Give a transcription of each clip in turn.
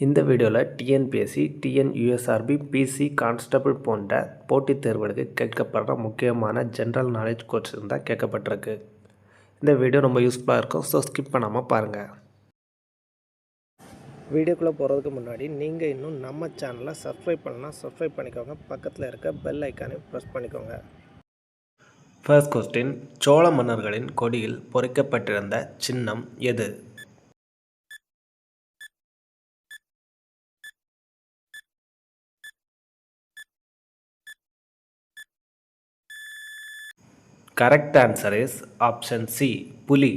இந்த வீடியோவில் TNPSC TNUSRB PC constable போன்ற போட்டித் தேர்வுகளுக்கு கேட்கப்படுற முக்கியமான ஜென்ரல் நாலேஜ் கோர்ஸ் தான் கேட்கப்பட்டிருக்கு. இந்த வீடியோ ரொம்ப யூஸ்ஃபுல்லாக இருக்கும் ஸோ ஸ்கிப் பண்ணாமல் பாருங்கள் வீடியோக்குள்ளே போகிறதுக்கு முன்னாடி நீங்கள் இன்னும் நம்ம சேனலை சப்ஸ்கிரைப் பண்ணலாம் சப்ஸ்கிரைப் பண்ணிக்கோங்க. பக்கத்தில் இருக்க பெல் ஐக்கானை ப்ரெஸ் பண்ணிக்கோங்க. ஃபர்ஸ்ட் கொஸ்டின் சோழ மன்னர்களின் கொடியில் பொறிக்கப்பட்டிருந்த சின்னம் எது? Correct answer is option C புலி.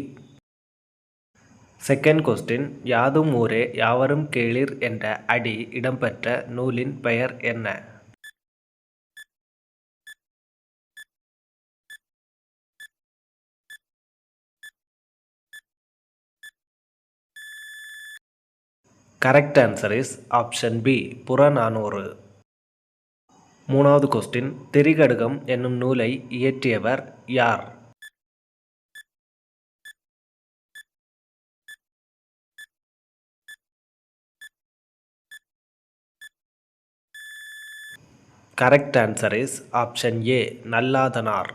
செகண்ட் கொஸ்டின் யாதும் ஊரே யாவரும் கேளிர் என்ற அடி இடம்பெற்ற நூலின் பெயர் என்ன? Correct answer is option B Purananuru. மூணாவது கொஸ்டின் திரிகடுகம் என்னும் நூலை இயற்றியவர் யார்? Correct answer is option A Nallathanar.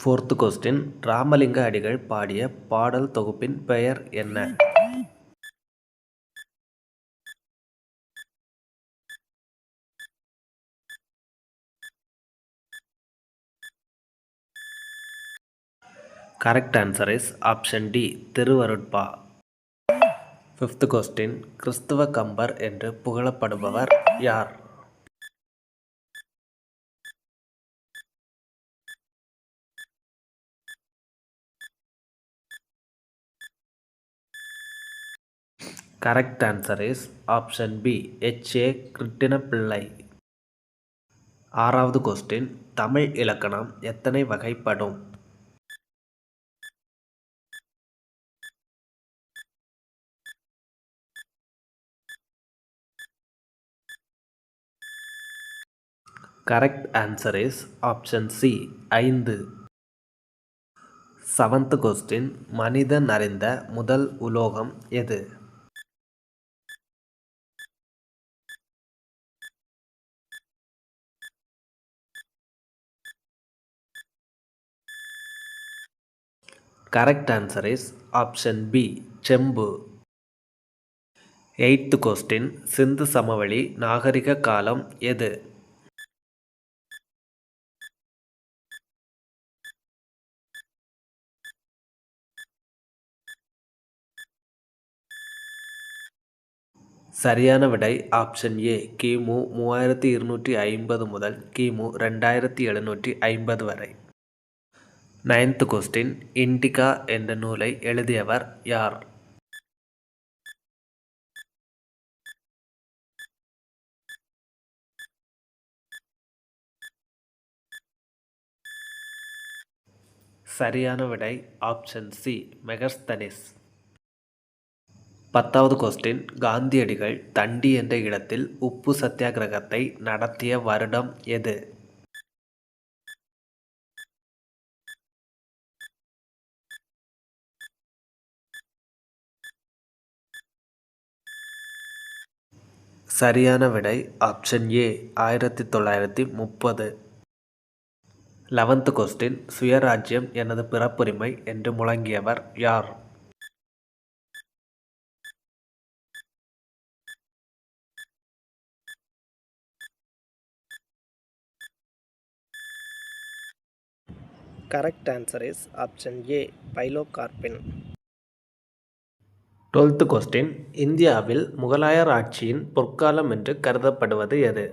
Fourth question Ramalinga Adigal பாடிய பாடல் தொகுப்பின் பெயர் என்ன? Correct answer is option D Thiruvarutpa. Fifth question கிறிஸ்துவ கம்பர் என்று புகழப்படுபவர் யார்? Correct answer is option B H. A. Krishnapillai. ஆறாவது கொஸ்டின் தமிழ் இலக்கணம் எத்தனை வகைப்படும்? Correct answer is option C ஐந்து. செவன்த் கொஸ்டின் மனிதன் அறிந்த முதல் உலோகம் எது? Correct answer is option B செம்பு. எயித்து கொஸ்டின் சிந்து சமவெளி நாகரிக காலம் எது? சரியான விடை ஆப்ஷன் ஏ கிமு மூவாயிரத்தி இருநூற்றி ஐம்பது முதல் கிமு ரெண்டாயிரத்தி எழுநூற்றி ஐம்பது வரை. நைன்த் கொஸ்டின் இண்டிகா என்ற நூலை எழுதியவர் யார்? சரியான விடை ஆப்ஷன் சி மெகஸ்தனிஸ் பத்தாவது கொஸ்டின் காந்தியடிகள் தண்டி என்ற இடத்தில் உப்பு சத்தியாகிரகத்தை நடத்திய வருடம் எது? சரியான விடை ஆப்ஷன் ஏ ஆயிரத்தி தொள்ளாயிரத்தி முப்பது. லெவன்த் கொஸ்டின் சுயராஜ்யம் எனது பிறப்புரிமை என்று முழங்கியவர் யார்? Correct answer is option A pilocarpine. Twelfth question இந்தியாவில் முகலாயர் ஆட்சியின் பொற்காலம் என்று கருதப்படுவது எது?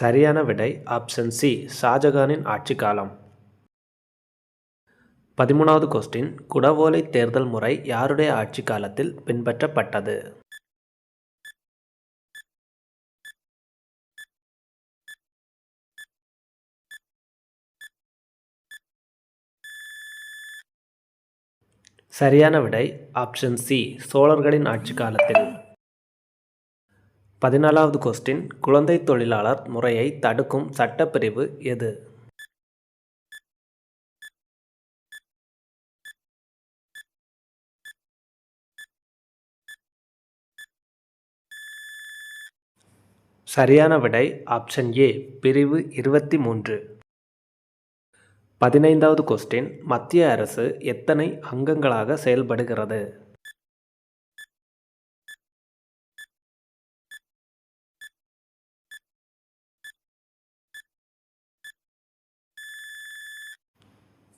சரியான விடை ஆப்ஷன் சி ஷாஜகானின் ஆட்சி காலம். பதிமூணாவது கொஸ்டின் குடவோலை தேர்தல் முறை யாருடைய ஆட்சி காலத்தில் பின்பற்றப்பட்டது? சரியான விடை ஆப்ஷன் சி சோழர்களின் ஆட்சி காலத்தில். பதினாலாவது கொஸ்டின் குழந்தை தொழிலாளர் முறையை தடுக்கும் சட்டப்பிரிவு எது? சரியான விடை ஆப்ஷன் ஏ பிரிவு இருபத்தி மூன்று. பதினைந்தாவது கொஸ்டின் மத்திய அரசு எத்தனை அங்கங்களாக செயல்படுகிறது?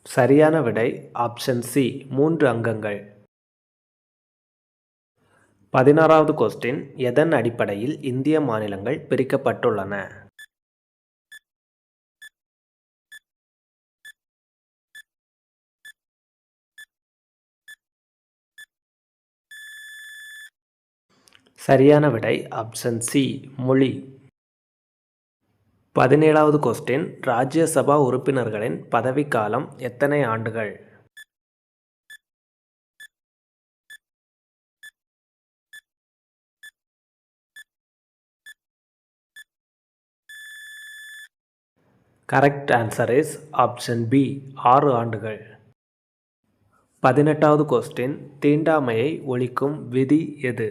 சரியான விடை ஆப்ஷன் சி மூன்று அங்கங்கள். பதினாறாவது கொஸ்டின் எதன் அடிப்படையில் இந்திய மாநிலங்கள் பிரிக்கப்பட்டுள்ளன? சரியான விடை ஆப்ஷன் சி மொழி. பதினேழாவது கொஸ்டின் ராஜ்யசபா உறுப்பினர்களின் பதவிக்காலம் எத்தனை ஆண்டுகள்? Correct answer is option B ஆறு ஆண்டுகள். பதினெட்டாவது கொஸ்டின் தீண்டாமையை ஒழிக்கும் விதி எது?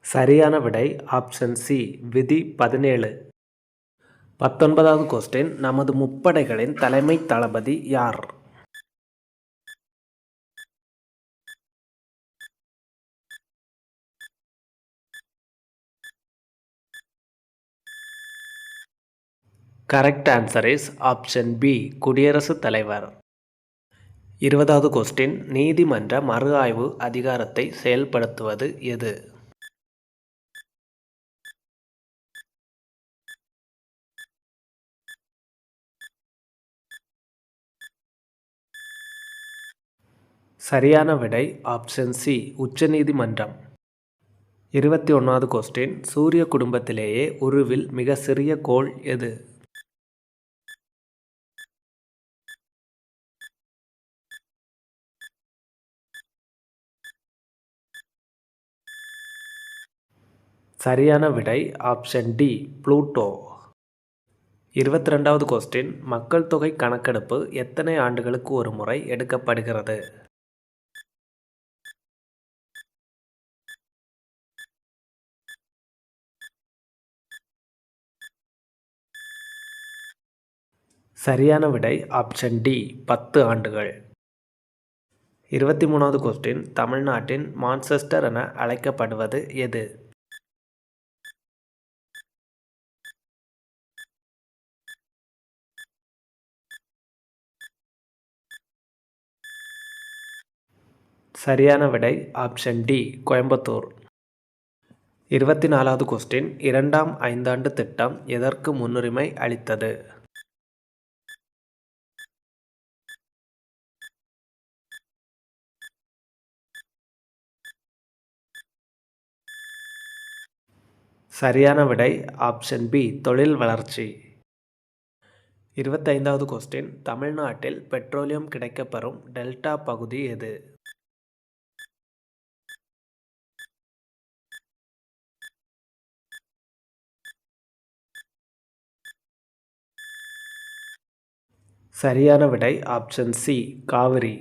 சரியான விடை ஆப்ஷன் சி விதி பதினேழு. பத்தொன்பதாவது கொஸ்டின் நமது முப்படைகளின் தலைமை தளபதி யார்? Correct answer is option B குடியரசுத் தலைவர். இருபதாவது கொஸ்டின் நீதிமன்ற மறு ஆய்வு அதிகாரத்தை செயல்படுத்துவது எது? சரியான விடை ஆப்ஷன் சி உச்சநீதிமன்றம். இருபத்தி ஒன்றாவது கொஸ்டின் சூரிய குடும்பத்திலேயே உருவில் மிக சிறிய கோள் எது? சரியான விடை ஆப்ஷன் டி ப்ளூட்டோ. இருபத்தி ரெண்டாவது கொஸ்டின் மக்கள் தொகை கணக்கெடுப்பு எத்தனை ஆண்டுகளுக்கு ஒரு முறை எடுக்கப்படுகிறது? சரியான விடை ஆப்ஷன் டி பத்து ஆண்டுகள். இருபத்தி மூணாவது கொஸ்டின் தமிழ்நாட்டின் மான்செஸ்டர் என அழைக்கப்படுவது எது? சரியான விடை ஆப்ஷன் டி கோயம்புத்தூர். இருபத்தி நாலாவது கொஸ்டின் இரண்டாம் ஐந்தாண்டு திட்டம் எதற்கு முன்னுரிமை அளித்தது? சரியான விடை ஆப்ஷன் பி தொழில் வளர்ச்சி. இருபத்தைந்தாவது கொஸ்டின் தமிழ்நாட்டில் பெட்ரோலியம் கிடைக்கப்பெறும் டெல்டா பகுதி எது? சரியான விடை ஆப்ஷன் சி காவிரி.